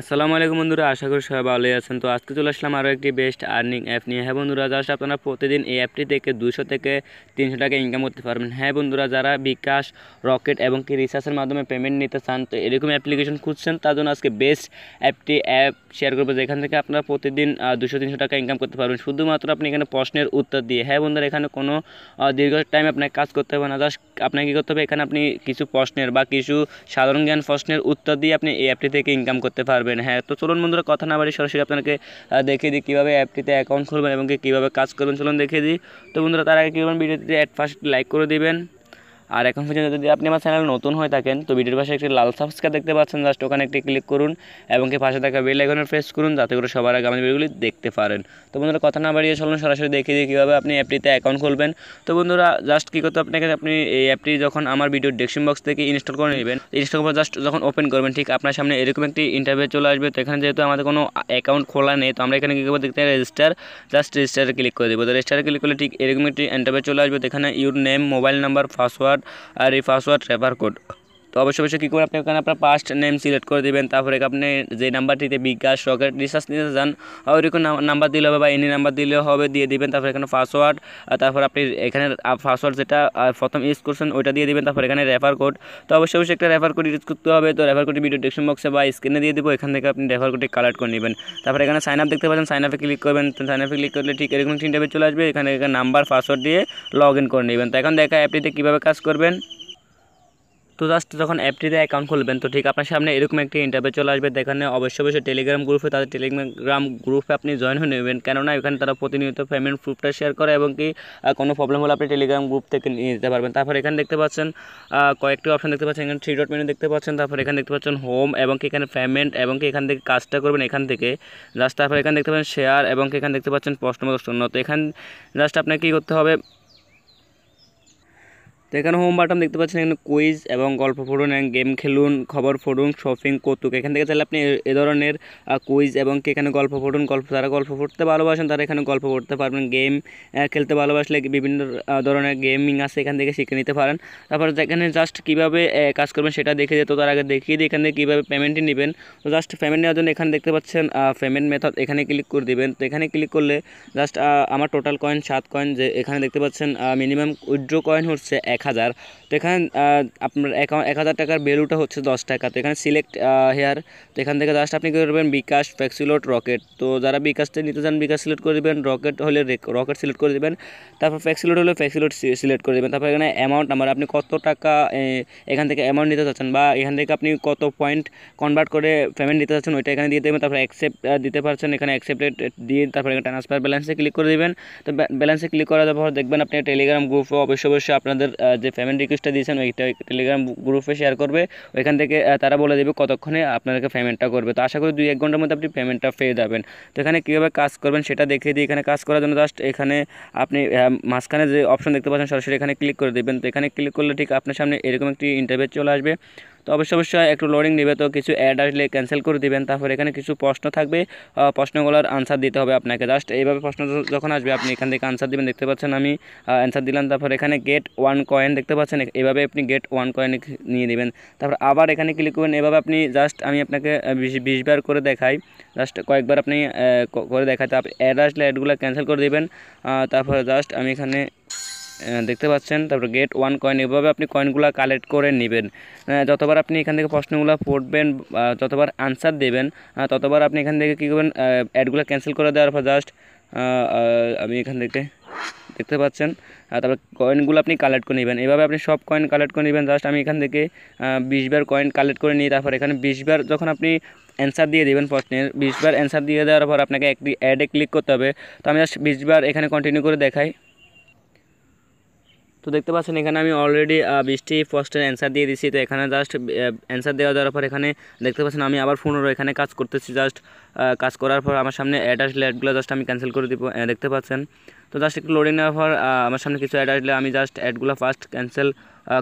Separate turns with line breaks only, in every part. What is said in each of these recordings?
আসসালামু আলাইকুম বন্ধুরা, আশা করি সবাই ভালোই আছেন। তো আজকে চলে আসলাম আরও একটি বেস্ট আর্নিং অ্যাপ নিয়ে। হ্যাঁ বন্ধুরা জাস্ট আপনারা প্রতিদিন এই অ্যাপটি থেকে দুশো থেকে তিনশো টাকা ইনকাম করতে পারবেন। হ্যাঁ বন্ধুরা, যারা বিকাশ রকেট এবং কি রিসার্চের মাধ্যমে পেমেন্ট নিতে চান, তো এরকম অ্যাপ্লিকেশন খুঁজছেন, তার জন্য আজকে বেস্ট অ্যাপটি অ্যাপ শেয়ার করব, যেখান থেকে আপনারা প্রতিদিন দুশো তিনশো টাকা ইনকাম করতে পারবেন। শুধুমাত্র আপনি এখানে প্রশ্নের উত্তর দিয়ে। হ্যাঁ বন্ধুরা, এখানে কোনো দীর্ঘ টাইম আপনাকে কাজ করতে হবে না। জাস্ট আপনাকে কী করতে হবে, এখানে আপনি কিছু প্রশ্নের বা কিছু সাধারণ জ্ঞান প্রশ্নের উত্তর দিয়ে আপনি এই অ্যাপটি থেকে ইনকাম করতে পারবেন। হ্যাঁ তো চলুন বন্ধুরা, কথা না বাড়ি সরাসরি আপনাকে দেখিয়ে দিই কীভাবে অ্যাপটিতে অ্যাকাউন্ট খুলবেন এবং কীভাবে কাজ করবেন। চলুন দেখিয়ে দিই। তো বন্ধুরা, তার আগে কী করবেন ভিডিওটিতে অ্যাট ফার্স্ট লাইক করে দিবেন। আর এখন পর্যন্ত যদি আপনি আমার চ্যানেল নতুন হয়ে থাকেন, তো ভিডিওর পাশে একটি লাল সাবস্ক্রাইব দেখতে পাচ্ছেন জাস্ট ওখানে একটি ক্লিক করুন এবং কি পাশে থাকা বেল আইকনে প্রেস করুন, যাতে করে সবার আগে আমাদের ভিডিওগুলি দেখতে পারেন। তো বন্ধুরা, কথা না বাড়িয়ে চলুন, সরাসরি দেখিয়ে দিই কীভাবে আপনি অ্যাপটিতে অ্যাকাউন্ট খুলবেন। তো বন্ধুরা জাস্ট কী করতে আপনাকে, আপনি এই অ্যাপটি যখন আমার ভিডিও ডেসক্রিপশন বক্স থেকে ইনস্টল করে নেবেন ইনস্টল করে জাস্ট যখন ওপেন করবেন, ঠিক আপনার সামনে এরকম একটি ইন্টারভিউ চলে আসবে। তো এখানে যেহেতু আমাদের কোনো অ্যাকাউন্ট খোলা নেই, তো আমরা এখানে কী করব? দেখতে রেজিস্টার জাস্ট রেজিস্টারে ক্লিক করে দেবো। তো রেজিস্টারে ক্লিক করলে ঠিক এরকম একটি ইন্টারভিউ চলে আসবে। তো এখানে your name mobile number password আর এই পাসওয়ার্ড রেফার কোড। তো অবশ্যই অবশ্যই কী করবেন? আপনি ওখানে আপনার পাস্ট নেম সিলেক্ট করে দেবেন, তারপরে আপনি যে নাম্বারটিতে বিকাশ রকেট রিসার্চ নিতে চান, ওইরকম নাম্বার দিলে হবে বা এনি নাম্বার দিলে হবে, দিয়ে দিবেন, তারপর এখানে পাসওয়ার্ড তারপর আপনি এখানে পাসওয়ার্ড যেটা প্রথম ইউজ করছেন, ওইটা দিয়ে দিবেন, তারপর এখানে রেফার কোড তো অবশ্যই অবশ্যই একটা রেফার কোড ইউজ করতে হবে, তো রেফার কোডটি ভিডিও ডিসক্রিপশন বক্সে বা স্ক্রিনে দিয়ে দেবো, এখান থেকে আপনি রেফার কোডটি কালেক্ট করে নেবেন। তারপর এখানে সাইন আপ দেখতে পাচ্ছেন সাইন আপে ক্লিক করবেন সাইন আপে ক্লিক করলে ঠিক এরকম তিনটা চলে আসবে, এখানে নাম্বার পাসওয়ার্ড দিয়ে লগ ইন করে নেবেন। তো এখন দেখা অ্যাপটিতে কীভাবে কাজ করবেন? তো জাস্ট যখন অ্যাপটিতে অ্যাকাউন্ট খুলবেন, তো ঠিক আপনার সামনে এরকম একটি ইন্টারভিউ চলে আসবে। যেখানে অবশ্যই অবশ্যই টেলিগ্রাম গ্রুপে তাদের টেলিগ্রাম গ্রুপে আপনি জয়েন হয়ে নেবেন। কেননা এখানে তারা প্রতিনিয়ত পেমেন্ট প্রুফটা শেয়ার করে এবং কি কোনো প্রবলেম হলে আপনি টেলিগ্রাম গ্রুপ থেকে নিয়ে যেতে পারবেন। তারপর এখানে দেখতে পাচ্ছেন কয়েকটি অপশন দেখতে পাচ্ছেন। এখানে থ্রি ডট মেনু দেখতে পাচ্ছেন। তারপর এখানে দেখতে পাচ্ছেন হোম এবং কি এখানে পেমেন্ট এবং কি এখান থেকে কাজটা করবেন এখান থেকে। জাস্ট তারপর এখানে দেখতে পাচ্ছেন শেয়ার এবং কি এখানে দেখতে পাচ্ছেন প্রশ্নবোধক শূন্য তো এখানে জাস্ট আপনাকে কী করতে হবে তো এখানে হোম বাটন দেখতে পাচ্ছেন, এখানে কুইজ এবং গল্প পড়ুন গেম খেলুন, খবর পড়ুন শপিং কৌতুক। এখান থেকে চাইলে আপনি এ- ধরনের কুইজ এবং কি এখানে গল্প পড়ুন, গল্প যারা গল্প পড়তে ভালোবাসেন, তারা এখানে গল্প পড়তে পারবেন গেম খেলতে ভালোবাসলে বিভিন্ন ধরনের গেমিং আছে, এখান থেকে শিখে নিতে পারেন। তারপর এখানে জাস্ট কীভাবে কাজ করবেন সেটা দেখে যেত তার আগে দেখিয়ে দিই, এখান থেকে কীভাবে পেমেন্টটি নেবেন। তো জাস্ট পেমেন্ট নেওয়ার জন্য এখানে দেখতে পাচ্ছেন পেমেন্ট মেথড এখানে ক্লিক করে দিবেন। তো এখানে ক্লিক করলে জাস্ট আমার টোটাল কয়েন সাত কয়েন যে, এখানে দেখতে পাচ্ছেন মিনিমাম উইথড্র কয়েন হচ্ছে এক হাজার। তো এখানে আপনার এক হাজার টাকার ভ্যালুটা হচ্ছে দশ টাকা। তো এখানে সিলেক্ট হেয়ার তো এখান থেকে জাস্ট আপনি করবেন, বিকাশ ফ্যাক্সিলোট রকেট। তো যারা বিকাশটা নিতে চান, বিকাশ সিলেক্ট করে দেবেন, রকেট হলে রকেট সিলেক্ট করে দেবেন। তারপর ফ্যাক্সিলোট হলে ফ্যাক্সিলোট সিলেক্ট করে দেবেন। তারপর এখানে অ্যামাউন্ট নাম্বার আপনি কত টাকা এখান থেকে অ্যামাউন্ট নিতে চাচ্ছেন বা এখান থেকে আপনি কত পয়েন্ট কনভার্ট করে পেমেন্ট নিতে চাচ্ছেন, ওইটা এখানে দিয়ে দেবেন। তারপর অ্যাকসেপ্ট দিতে পারছেন, এখানে অ্যাকসেপ্টেড দিয়ে তারপর এখানে ট্রান্সফার ব্যালেন্সে ক্লিক করে দেবেন। তো ব্যালেন্সে ক্লিক করার পর দেখবেন আপনি টেলিগ্রাম গ্রুপে অবশ্যই অবশ্যই আপনাদের যে পেমেন্ট রিকোয়েস্টটা দিয়েছেন, ওইটা টেলিগ্রাম গ্রুপে শেয়ার করবে। ওইখান থেকে তারা বলে দেবে কতক্ষণে আপনাদেরকে পেমেন্টটা করবে। তো আশা করি দুই এক ঘণ্টার মধ্যে আপনি পেমেন্টটা পেয়ে যাবেন। তো এখানে কীভাবে কাজ করবেন সেটা দেখিয়ে দিই। এখানে কাজ করার জন্য জাস্ট এখানে আপনি মাঝখানে যে অপশন দেখতে পাচ্ছেন, সরাসরি এখানে ক্লিক করে দেবেন। তো এখানে ক্লিক করলে ঠিক আপনার সামনে এরকম একটি ইন্টারভিউ চলে আসবে। তো অবশ্যই অবশ্যই একটু লোডিং নেবে তো কিছু অ্যাড আসলে ক্যান্সেল করে দিবেন তারপর এখানে কিছু প্রশ্ন থাকবে প্রশ্নগুলোর আনসার দিতে হবে আপনাকে। জাস্ট এইভাবে প্রশ্ন যখন আসবে আপনি এখান থেকে আনসার দিবেন দেখতে পাচ্ছেন আমি অ্যান্সার দিলাম তারপর এখানে গেট ওয়ান কয়েন দেখতে পাচ্ছেন এভাবে আপনি গেট ওয়ান কয়েন নিয়ে নেবেন। তারপর আবার এখানে ক্লিক করবেন এভাবে আপনি জাস্ট আমি আপনাকে আহ, বিশ বিশ বার করে দেখাই। জাস্ট কয়েকবার আপনি করে দেখাতে আপনি অ্যাড আসলে অ্যাডগুলো ক্যান্সেল করে দেবেন। তারপর জাস্ট আমি এখানে দেখতে পাচ্ছেন, তারপর গেট ওয়ান কয়েন এভাবে আপনি কয়েনগুলো কালেক্ট করে নেবেন। যতবার আপনি এখান থেকে প্রশ্নগুলো পড়বেন যতবার আনসার দেবেন ততবার আপনি এখান থেকে কী করবেন অ্যাডগুলো ক্যান্সেল করে দেওয়ার পর জাস্ট আমি এখান থেকে দেখতে পাচ্ছেন তারপর কয়েনগুলো আপনি কালেক্ট করে নেবেন। এভাবে আপনি সব কয়েন কালেক্ট করে নেবেন জাস্ট আমি এখান থেকে বিশবার কয়েন কালেক্ট করে নিই তারপর এখানে বিশবার যখন আপনি অ্যান্সার দিয়ে দেবেন প্রশ্নের বিশবার অ্যান্সার দিয়ে দেওয়ার পর আপনাকে একটি অ্যাডে ক্লিক করতে হবে। তো আমি জাস্ট বিশবার এখানে কন্টিনিউ করে দেখাই। তো দেখতে পাচ্ছেন, এখানে আমি অলরেডি বিশটি ফার্স্টের অ্যান্সার দিয়ে দিছি। তো এখানে জাস্ট অ্যান্সার দেওয়া দেওয়ার পর এখানে দেখতে পাচ্ছেন, আমি আবার পুনরায় এখানে কাজ করতেছি। জাস্ট কাজ করার পর আমার সামনে অ্যাড আসলে অ্যাডগুলো জাস্ট আমি ক্যান্সেল করে দিব দেখতে পাচ্ছেন। তো জাস্ট একটু লোডিং নেওয়ার পর আমার সামনে কিছু অ্যাড আসলে আমি জাস্ট অ্যাডগুলো ফার্স্ট ক্যান্সেল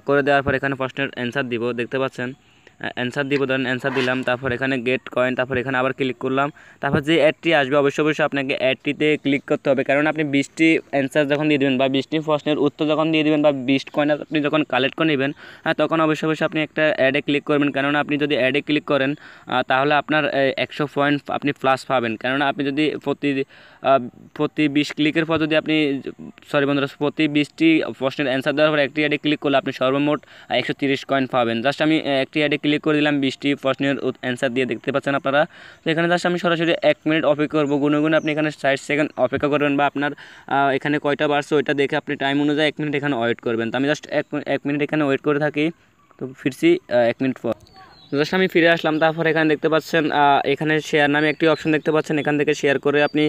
করে দেওয়ার পর এখানে প্রশ্নের অ্যান্সার দিব, দেখতে পাচ্ছেন। অ্যান্সার দিব ধরেন অ্যান্সার দিলাম, তারপর এখানে গেট কয়েন তারপর এখানে আবার ক্লিক করলাম, তারপর যে অ্যাডটি আসবে, অবশ্যই অবশ্যই আপনাকে অ্যাডটিতে ক্লিক করতে হবে, কারণ আপনি বিশটি অ্যান্সার যখন দিয়ে দেবেন বা বিশটি প্রশ্নের উত্তর যখন দিয়ে দেবেন বা বিশ কয়েন আপনি যখন কালেক্ট করে নেবেন হ্যাঁ তখন অবশ্যই অবশ্যই আপনি একটা অ্যাডে ক্লিক করবেন, কেননা আপনি যদি অ্যাডে ক্লিক করেন তাহলে আপনার একশো পয়েন্ট আপনি প্লাস পাবেন, কেননা আপনি যদি প্রতি প্রতি বিশ ক্লিকের পর যদি আপনি সরি বন্ধুরা, প্রতি বিশটি প্রশ্নের অ্যান্সার দেওয়ার পর একটি অ্যাডে ক্লিক করলে আপনি সর্বমোট একশো তিরিশ কয়েন পাবেন জাস্ট আমি একটি অ্যাডে ক্লিক করে দিলাম বিশটি প্রশ্নের অ্যান্সার দিয়ে দেখতে পাচ্ছেন আপনারা। তো এখানে জাস্ট আমি সরাসরি এক মিনিট অপেক্ষা করব। গুনে গুনে আপনি এখানে ষাট সেকেন্ড অপেক্ষা করবেন বা আপনার এখানে কয়টা বাড়ছে ওইটা দেখে আপনি টাইম অনুযায়ী এক মিনিট এখানে ওয়েট করবেন। তো আমি জাস্ট এক এক মিনিট এখানে ওয়েট করে থাকি। তো ফিরছি এক মিনিট পর। জাস্ট আমি ফিরে আসলাম, তারপর এখানে দেখতে পাচ্ছেন এখানে শেয়ার নামে একটি অপশন দেখতে পাচ্ছেন, এখান থেকে শেয়ার করে আপনি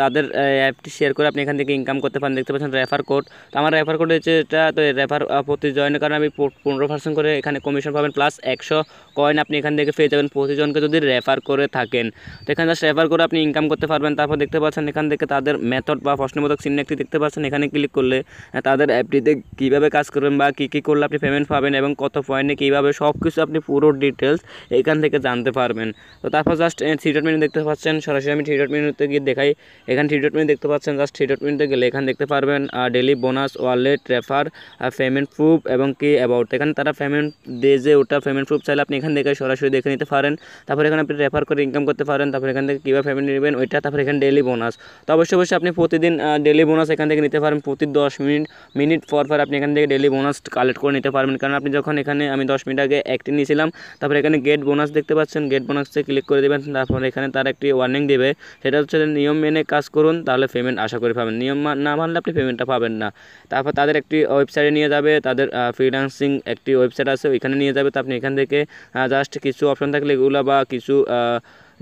তাদের অ্যাপটি শেয়ার করে আপনি এখান থেকে ইনকাম করতে পারেন। দেখতে পাচ্ছেন রেফার কোড তো আমার রেফার কোড হচ্ছে এটা, তো রেফার প্রতি জয়েনের কারণে আমি পনেরো পার্সেন্ট করে এখানে কমিশন পাবেন প্লাস একশো কয়েন আপনি এখান থেকে পেয়ে যাবেন। প্রতিজনকে যদি রেফার করে থাকেন, তো এখানে জাস্ট রেফার করে আপনি ইনকাম করতে পারবেন। তারপর দেখতে পাচ্ছেন এখান থেকে তাদের মেথড বা প্রশ্নবোধক চিহ্ন একটি দেখতে পাচ্ছেন, এখানে ক্লিক করলে তাদের অ্যাপটিতে কীভাবে কাজ করবেন বা কী কী করলে আপনি পেমেন্ট পাবেন এবং কত পয়েন্টে কীভাবে সব কিছু আপনি পুরো ডিটেলস এখান থেকে জানতে পারবেন। তো তারপর জাস্ট থ্রি ডট মেনু দেখতে পাচ্ছেন। সরাসরি আমি থ্রি ডট মেনুতে গিয়ে দেখাই। এখানে থ্রি ডট মেনু দেখতে পাচ্ছেন। জাস্ট থ্রি ডট মেনুতে গেলে এখানে দেখতে পারবেন daily bonus wallet refer payment proof এবং কি অ্যাবাউট এখানে তারা পেমেন্ট দিয়ে যে ওটা পেমেন্ট প্রুফ চাইলে আপনি এখান থেকে সরাসরি দেখে নিতে পারেন। তারপর এখানে আপনি রেফার করে ইনকাম করতে পারেন। তারপর এখান থেকে কীভাবে পেমেন্ট নেবেন, ওইটা। তারপর এখানে ডেলি বোনাস তো অবশ্যই অবশ্যই আপনি প্রতিদিন ডেলি বোনাস এখান থেকে নিতে পারেন। প্রতি দশ মিনিট মিনিট পর পর আপনি এখান থেকে ডেলি বোনাস কালেক্ট করে নিতে পারবেন। কারণ আপনি যখন এখানে, আমি দশ মিনিট আগে একটি নিয়েছিলাম তারপর এখানে গেট বোনাস দেখতে পাচ্ছেন গেট বোনাসে ক্লিক করে দেবেন, তারপর এখানে তার একটি ওয়ার্নিং দেবে। সেটা হচ্ছে নিয়ম মেনে কাজ করুন, তাহলে পেমেন্ট আশা করে পাবেন। নিয়ম না মানলে আপনি পেমেন্টটা পাবেন না। তারপর তাদের একটি ওয়েবসাইটে নিয়ে যাবে, তাদের ফ্রিলান্সিং একটি ওয়েবসাইট আছে, ওইখানে নিয়ে যাবে। তো আপনি এখান থেকে জাস্ট কিছু অপশন থাকলে এগুলো বা কিছু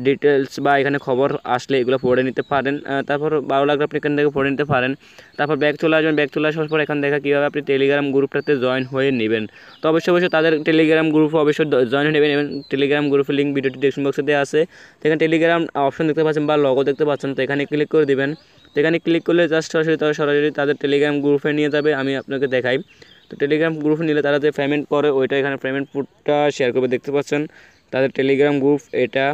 ডিটেলস বা এখানে খবর আসলে এগুলো পড়ে নিতে পারেন। তারপর ভালো লাগলে আপনি এখান থেকে পড়ে নিতে পারেন। তারপর ব্যাগ চলে আসবেন। ব্যাগ চলে আসার পর এখান দেখা কীভাবে আপনি টেলিগ্রাম গ্রুপটাতে জয়েন হয়ে নেবেন? তো অবশ্যই অবশ্যই তাদের টেলিগ্রাম গ্রুপ অবশ্যই জয়েন হয়ে নেবেন এবং টেলিগ্রাম গ্রুপের লিঙ্ক ভিডিওটি ডিসক্রিপশন বক্সে আছে। এখানে টেলিগ্রাম অপশন দেখতে পাচ্ছেন বা লগো দেখতে পাচ্ছেন। তো এখানে ক্লিক করে দেবেন। তো এখানে ক্লিক করলে জাস্ট সরাসরি তারা সরাসরি তাদের টেলিগ্রাম গ্রুপে নিয়ে যাবে। আমি আপনাকে দেখাই। তো টেলিগ্রাম গ্রুপে নিলে তারা যে পেমেন্ট করে, ওইটা এখানে পেমেন্ট পুটটা শেয়ার করবে। দেখতে পাচ্ছেন? তাদের টেলিগ্রাম গ্রুপ এটা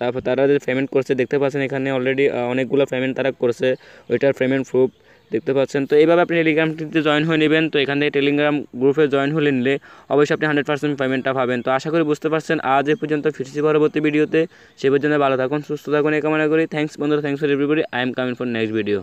তারপর তারা যে পেমেন্ট করছে, দেখতে পাচ্ছেন এখানে অলরেডি অনেকগুলো পেমেন্ট তারা করছে, ওইটার পেমেন্ট প্রুফ দেখতে পাচ্ছেন। তো এইভাবে আপনি টেলিগ্রামটিতে জয়েন হয়ে নেবেন, তো এখান থেকে টেলিগ্রাম গ্রুপে জয়েন হলে নিলে অবশ্যই আপনি হান্ড্রেড পার্সেন্ট পেমেন্টটা পাবেন। তো আশা করি বুঝতে পারছেন, আজ এ পর্যন্ত ফিরছি পরবর্তী ভিডিওতে। সে পর্যন্ত ভালো থাকুন, সুস্থ থাকুন, এই কামনা করি। থ্যাংকস বন্ধুরা thanks for everybody I am coming for next video